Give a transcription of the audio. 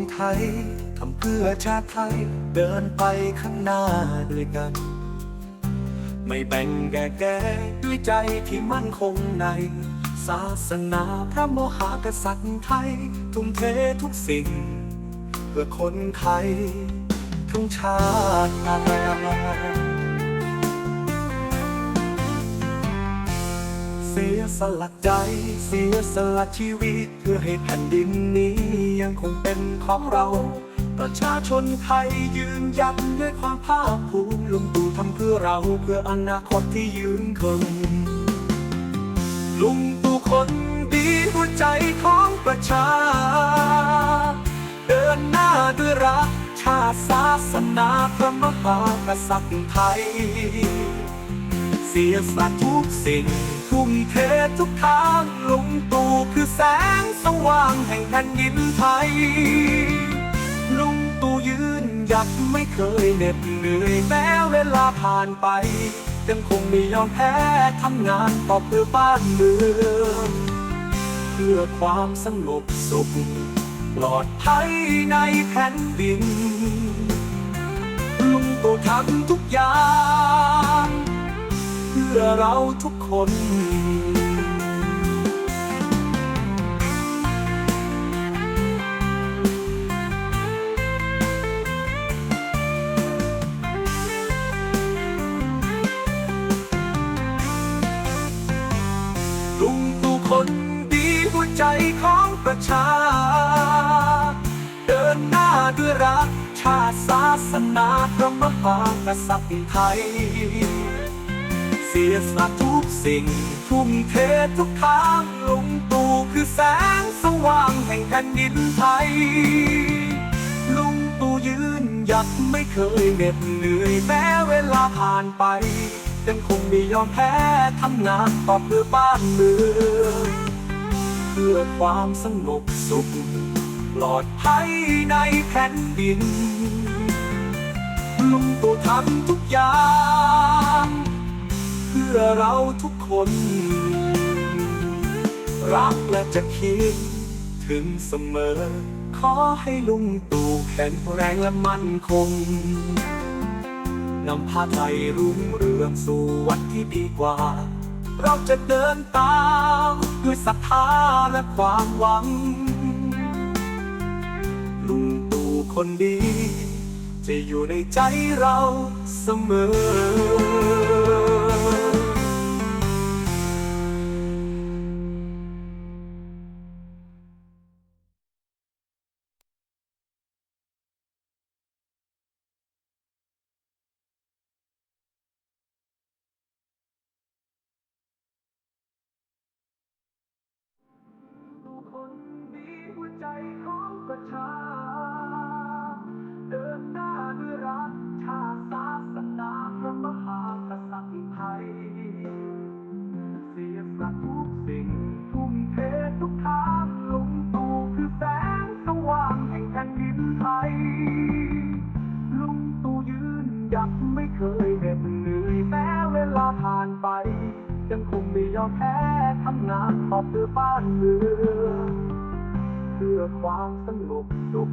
งไทยทำเพื่อชาติไทย เดินไปข้างหน้าด้วยกัน ไม่แบ่งแก่แก่ด้วยใจที่มั่นคงใน ศาสนาพระมหากษัตริย์ไทย ทุ่มเททุกสิ่ง เพื่อคนไทยทั้งชาติ เสียสละใจ เสียสละชีวิต เพื่อให้แผ่นดินนี้ยังคงเป็นของเรา ประชาชนไทยยืนยัดด้วยความภาคภูมิลุงตู่ทำเพื่อเราเพื่ออนาคตที่ยืนคงลุงตู่คนดีหัวใจของประชา เดินหน้าด้วยรักชาติศาสนาพระมหากษัตริย์ไทย เสียสละทุกสิ่ง ทุ่มเททุกทางลุงตู่คือแสงสว่างแห่งแผ่นดินไทย ลุงตู่ยืนหยัดไม่เคยเหน็ดเหนื่อยแม้เวลาผ่านไปยังคงไม่ยอมแพ้ทำงานต่อเพื่อบ้านเมืองเพื่อความสงบสุขปลอดภัยในแผ่นดินลุงตู่ทำทุกอย่าง พื่อเราทุกคนลุงตู่คนดีหัวใจของประชา เดินหน้าด้วยรักชาติศาสนาพระมหากษัตริย์ไทย เสียสละทุกสิ่ง ทุ่มเททุกทางลุงตู่คือแสงสว่างแห่งแผ่นดินไทย ลุงตู่ยืนหยัดไม่เคยเหน็ดเหนื่อยแม้เวลาผ่านไปยังคงไม่ยอมแพ้ทำงานต่อเพื่อบ้านเมืองเพื่อความสงบสุข ปลอดภัยในแผ่นดินลุงตู่ทำทุกอย่าง เพื่อเราทุกคน รักและจะคิดถึงเสมอ ขอให้ลุงตู่แข็งแรงและมั่นคงนำพาไทยรุ่งเรืองสู่วันที่ดีกว่า เราจะเดินตามด้วยศรัทธาและความหวัง ลุงตู่คนดี จะอยู่ในใจเราเสมอ ชาเดินหน้าด้วยรักชาติศาสนาพระมหากษัตริย์ไทย เสียสละทุกสิ่งทุ่มเททุกทางลุงตู่คือแสงสว่างแห่งแผ่นดินไทย ลุงตู่ยืนหยัดไม่เคยเหน็ดเหนื่อยแม้เวลาผ่านไป ยังคงไม่ยอมแพ้ทำงานต่อเพื่อบ้านเมือง เพื่อความสงบสุข